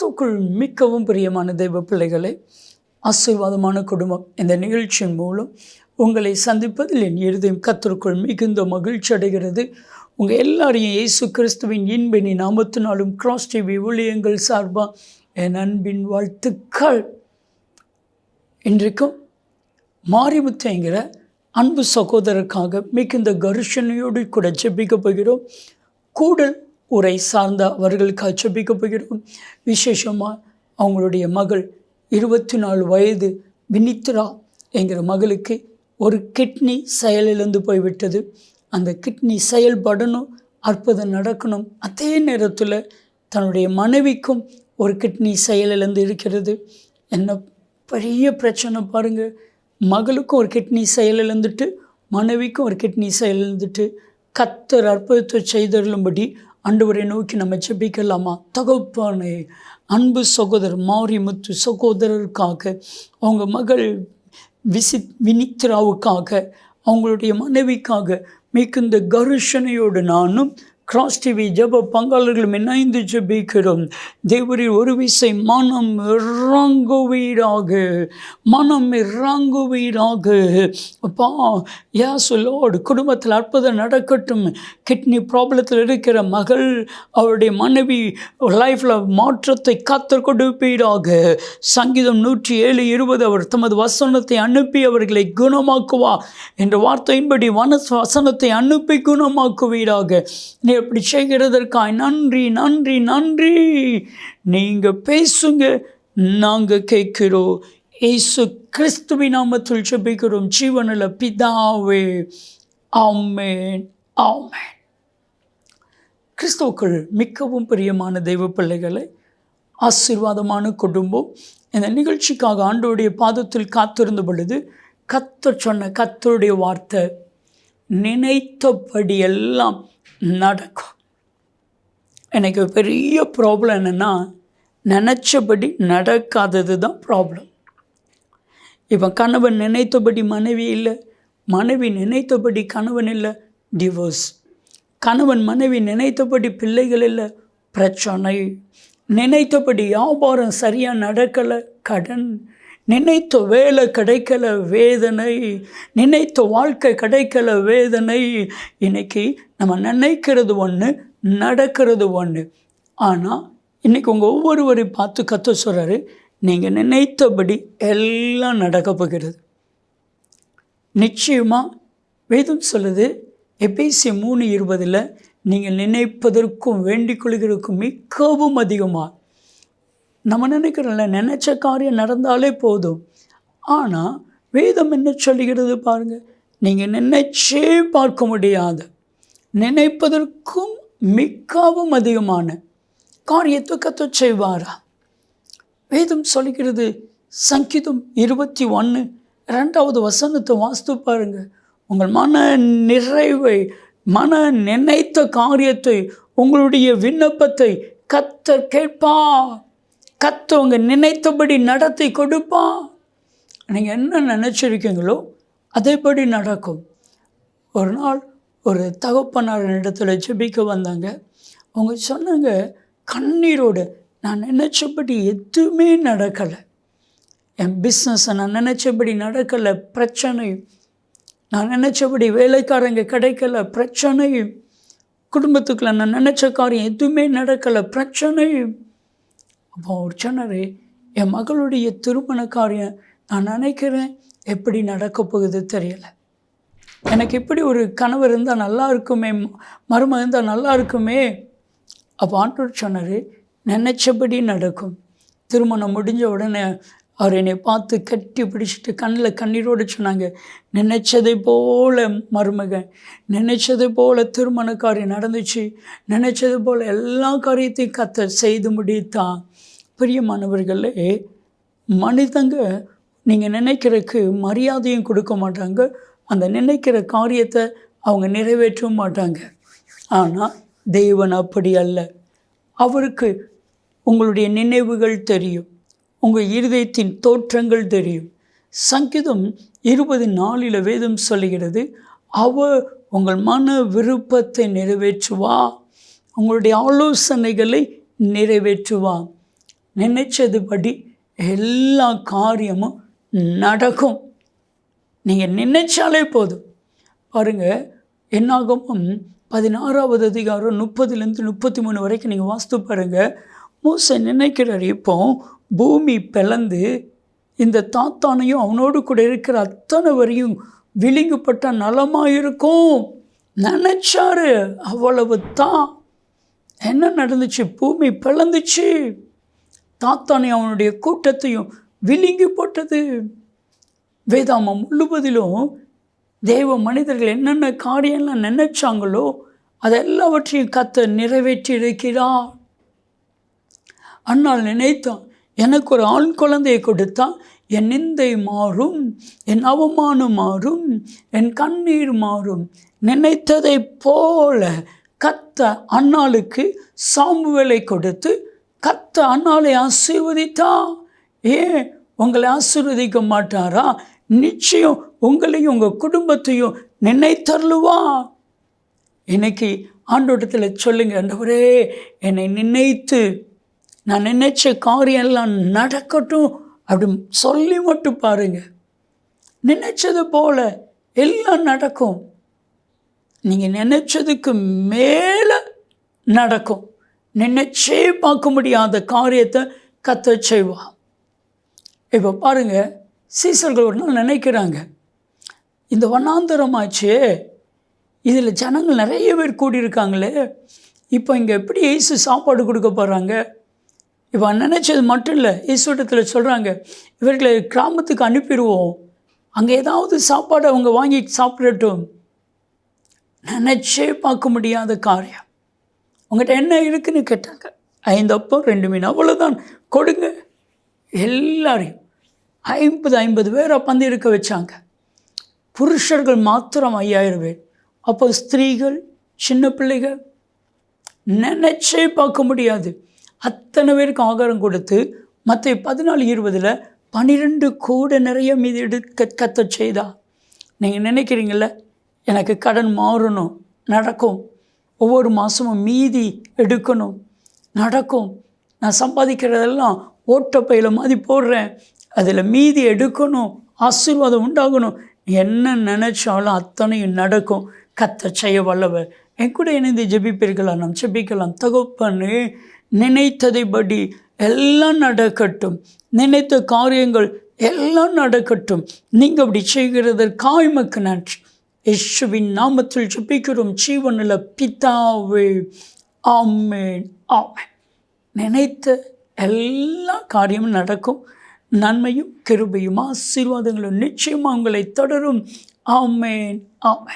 கிறிஸ்துக்குள் மிக்கவும் பிரியமான தெய்வ பிள்ளைகளை ஆசீர்வாதமான குடும்பம். இந்த நிகழ்ச்சியின் மூலம் உங்களை சந்திப்பதில் என் இருதயம் கத்தருக்குள் மிகுந்த மகிழ்ச்சி அடைகிறது. உங்கள் எல்லாரையும் இயேசு கிறிஸ்துவின் இன்பினி நாமத்தினாலும் கிராஸ் டிவி ஊழியங்கள் சார்பாக என் அன்பின் வாழ்த்துக்கள். இன்றைக்கும் மாரிமுத்தைங்கிற அன்பு சகோதரருக்காக மிகுந்த கருஷனையோடு கூட ஜெபிக்க போகிறோம். கூடல் உரை சார்ந்த அவர்களுக்காக ஜெபிக்க போகிறோம். விசேஷமாக அவங்களுடைய மகள் இருபத்தி நாலு வயது வினித்ரா என்கிற மகளுக்கு ஒரு கிட்னி செயலிழந்து போய்விட்டது. அந்த கிட்னி செயல்படணும் அற்புதம் நடக்கணும். அதே நேரத்தில் தன்னுடைய மனைவிக்கும் ஒரு கிட்னி செயலிழந்து இருக்கிறது. என்ன பெரிய பிரச்சனை பாருங்கள் மகளுக்கும் ஒரு கிட்னி செயலிழந்துட்டு மனைவிக்கும் ஒரு கிட்னி செயலிழந்துட்டு கத்தர் அற்புதத்தை செய்தருளும்படி ஆண்டவரை நோக்கி நம்ம ஜெபிக்கலாமா? தகப்பானே அன்பு சகோதரர் மாரிமுத்து சகோதரருக்காக அவங்க மகள் விசித் வினித்ராவுக்காக அவங்களுடைய மனைவிக்காக மிகுந்த கருஷனையோடு நானும் கிராஸ் டிவி ஜப பங்காளர்களும் இணைந்து ஜபிக்கிறோம். தேவரில் ஒரு விசை மனம் இறங்குவீராக மனம் இறங்குவீராக. அப்பா யாஸ் லோடு குடும்பத்தில் அற்புதம் நடக்கட்டும். கிட்னி ப்ராப்ளத்தில் இருக்கிற மகள் அவருடைய மனைவி லைஃப்பில் மாற்றத்தை காத்து கொடுப்பீராக. சங்கீதம் நூற்றி ஏழு இருபது அவர் தமது வசனத்தை அனுப்பி அவர்களை குணமாக்குவா என்ற வார்த்தையின்படி வன வசனத்தை அனுப்பி குணமாக்குவீராக. நீ இப்படி செய்கிறதற்காய். நன்றி நன்றி நன்றி. நீங்கள் பேசுங்க நாங்கள் கேட்கிறோம். இயேசு கிறிஸ்துவி நாமத்தில் செபிக்கிறோம் ஜீவனில் பிதாவே ஆமேன் ஆமேன். கிறிஸ்துவுக்குள் மிகவும் பிரியமான தெய்வ பிள்ளைகளை ஆசீர்வாதமான குடும்பம். இந்த நிகழ்ச்சிக்காக ஆண்டோடைய பாதத்தில் காத்திருந்த பொழுது கத்தர் சொன்ன கத்தருடைய வார்த்தை நினைத்தபடி எல்லாம் நடக்கும். எனக்கு பெரிய ப்ராப்ளம் என்னென்னா நினச்சபடி நடக்காதது தான் ப்ராப்ளம் இப்போ கணவன் நினைத்தபடி மனைவி இல்லை மனைவி நினைத்தபடி கணவன் இல்லை டிவோர்ஸ் கணவன் மனைவி நினைத்தபடி பிள்ளைகள் இல்லை பிரச்சனை. நினைத்தபடி வியாபாரம் சரியாக நடக்கலை கடன். நினைத்த வேலை கிடைக்கல வேதனை. நினைத்த வாழ்க்கை கிடைக்கல வேதனை. இன்னைக்கு நம்ம நினைக்கிறது ஒன்று நடக்கிறது ஒன்று ஆனால் இன்றைக்கி உங்கள் ஒவ்வொருவரையும் பார்த்து கற்று சொல்கிறாரு நீங்கள் நினைத்தபடி எல்லாம் நடக்க போகிறது. நிச்சயமாக வேதம் சொல்லுது எபிசி மூணு இருபதில் நீங்கள் நினைப்பதற்கும் வேண்டிக் கொள்கிறதுக்கும் மிகவும் அதிகமாக நம்ம நினைக்கிறோம்ல நினச்ச காரியம் நடந்தாலே போதும். ஆனால் வேதம் என்ன சொல்லுகிறது பாருங்கள் நீங்கள் நினைச்சே பார்க்க முடியாத. நினைப்பதற்கும் மிக்கவும் அதிகமான காரியத்தை கற்று செய்வாரா? வேதம் சொல்லுகிறது சங்கீதம் இருபத்தி ஒன்று ரெண்டாவது வசனத்தை வாஸ்து பாருங்கள் உங்கள் மன நிறைவை மன நினைத்த காரியத்தை உங்களுடைய விண்ணப்பத்தை கத்தர் கேட்பார். கத்தவங்க நினைத்தபடி நடத்தி கொடுப்பா நீங்கள் என்ன நினச்சிருக்கீங்களோ அதேபடி நடக்கும். ஒரு நாள் ஒரு தகப்பனார் இடத்துல ஜெபிக்க வந்தாங்க. அவங்க சொன்னாங்க கண்ணீரோடு நான் நினச்சபடி எதுவுமே நடக்கலை. என் பிஸ்னஸை நான் நினச்சபடி நடக்கலை பிரச்சனை நான் நினச்சபடி வேலைக்காரங்க கிடைக்கல பிரச்சனையும். குடும்பத்துக்குள்ள நான் நினச்ச காரியம் எதுவுமே நடக்கலை பிரச்சனையும். அப்போ அவர் சொன்னார் என் மகளுடைய திருமண காரியம் நான் நினைக்கிறேன் எப்படி நடக்க போகுது தெரியலை. எனக்கு இப்படி ஒரு கனவு இருந்தால் நல்லா இருக்குமே மரும இருந்தால் நல்லா இருக்குமே. அப்போ ஆண்டோர் சொன்னார் நினச்சபடி நடக்கும். திருமணம் முடிஞ்ச உடனே அவர் என்னை பார்த்து கட்டி பிடிச்சிட்டு கண்ணில் கண்ணீரோடு சொன்னாங்க நினைச்சதை போல் மருமகன் நினைச்சது போல் திருமண காரியம் நடந்துச்சு நினைச்சது போல் எல்லா காரியத்தையும் கத்த செய்து முடித்தான். பிரியமானவர்களே மனிதங்க நீங்கள் நினைக்கிறதுக்கு மரியாதையும் கொடுக்க மாட்டாங்க. அந்த நினைக்கிற காரியத்தை அவங்க நிறைவேற்றவும் மாட்டாங்க. ஆனால் தெய்வன் அப்படி அல்ல. அவருக்கு உங்களுடைய நினைவுகள் தெரியும். உங்கள் இருதயத்தின் தோற்றங்கள் தெரியும். சங்கீதம் இருபது நாளில் வேதம் சொல்லுகிறது அவ உங்கள் மன விருப்பத்தை நிறைவேற்றுவா உங்களுடைய ஆலோசனைகளை நிறைவேற்றுவா நினைச்சதுபடி எல்லா காரியமும் நடக்கும். நீங்கள் நினைச்சாலே போதும். பாருங்க என்னாகவும் பதினாறாவது அதிகாரம் முப்பதுலேருந்து முப்பத்தி மூணு வரைக்கும் நீங்கள் வாஸ்து பாருங்கள் மூசை நினைக்கிறார் இப்போ பூமி பிளந்து இந்த தாத்தானையும் அவனோடு கூட இருக்கிற அத்தனை வரையும் விழுங்குப்பட்ட நலமாக இருக்கும் நினச்சாரு அவ்வளவு தான் என்ன நடந்துச்சு? பூமி பிளந்துச்சு. தாத்தானை அவனுடைய கூட்டத்தையும் விழுங்கி போட்டது. வேதாமம் முழுவதிலும் தேவ மனிதர்கள் என்னென்ன காரியம்லாம் நினைச்சாங்களோ அதெல்லாவற்றையும் கத்த நிறைவேற்றியிருக்கிறார். அண்ணால் நினைத்தான் எனக்கு ஒரு ஆண் குழந்தையை கொடுத்தான் என் நிந்தை மாறும் என் அவமானம் மாறும் என் கண்ணீர் மாறும். நினைத்ததை போல கத்த அண்ணாளுக்கு சாம்புவேலை கொடுத்து கத்த அண்ணாலை ஆசீர்வதித்தா ஏன்? உங்களை ஆசீர்வதிக்க மாட்டாரா? நிச்சயம் உங்களையும் உங்கள் குடும்பத்தையும் நினைத்தருளுவா இன்னைக்கு ஆண்டோட்டத்தில் சொல்லுங்க ஆண்டவரே என்னை நினைத்து நான் நினைச்ச காரியம் எல்லாம் நடக்கட்டும் அப்படின்னு சொல்லி மட்டும் பாருங்க. நினைச்சது போல எல்லாம் நடக்கும். நீங்கள் நினைச்சதுக்கு மேலே நடக்கும். நினைச்சே பார்க்க முடியாத காரியத்தை கத்த செய்வான் இப்போ பாருங்கள் சீசர்கள் ஒரு நாள் நினைக்கிறாங்க இந்த வண்ணாந்தரமாச்சே இதில் ஜனங்கள் நிறைய பேர் கூடியிருக்காங்களே இப்போ இங்கே எப்படி ஏசு சாப்பாடு கொடுக்க போகிறாங்க இப்போ நினச்சது மட்டும் இல்லை ஈஸ்வரத்தில் சொல்கிறாங்க இவர்களை கிராமத்துக்கு அனுப்பிடுவோம் அங்கே ஏதாவது சாப்பாடு அவங்க வாங்கி சாப்பிடட்டும். நினச்சே பார்க்க முடியாத காரியம். உங்கள்கிட்ட என்ன இருக்குன்னு கேட்டாங்க. ஐந்து அப்போ ரெண்டு மீன். அவ்வளோதான் கொடுங்க. எல்லாரையும். ஐம்பது ஐம்பது பேரை பந்து இருக்க வச்சாங்க. புருஷர்கள் மாத்திரம் ஐயாயிரம் பேர். அப்போ ஸ்திரீகள் சின்ன பிள்ளைகள் நினச்சே பார்க்க முடியாது. அத்தனை பேருக்கு ஆகாரம் கொடுத்து மற்ற பதினாலு இருபதில் பன்னிரெண்டு கூட நிறைய மீது எடுக்க கத்த செய்தா. நீங்கள் நினைக்கிறீங்கள எனக்கு கடன் மாறணும். நடக்கும். ஒவ்வொரு மாதமும் மீதி எடுக்கணும். நடக்கும். நான் சம்பாதிக்கிறதெல்லாம் ஓட்டப்பையில் மாதிரி போடுறேன். அதில் மீதி எடுக்கணும். ஆசீர்வாதம் உண்டாகணும். என்ன நினச்சாலும் அத்தனையும் நடக்கும். கத்த செய்ய வல்லவர். என் கூட இணைந்து ஜெபிப்பீர்களா? நாம் ஜெபிக்கலாம். தகப்பன்னு நினைத்ததைபடி எல்லாம் நடக்கட்டும். நினைத்த காரியங்கள் எல்லாம் நடக்கட்டும். நீங்கள் அப்படி செய்கிறதற்காய் மக்கு நன்றி. இயேசுவின் நாமத்தில் ஜபிக்கிறோம். ஜீவனில் பிதாவே ஆமேன் ஆமேன். நினைத்த எல்லா காரியமும் நடக்கும். நன்மையும் கிருபையும் ஆசீர்வாதங்களும் நிச்சயமாக உங்களை தொடரும். ஆமேன் ஆமேன்.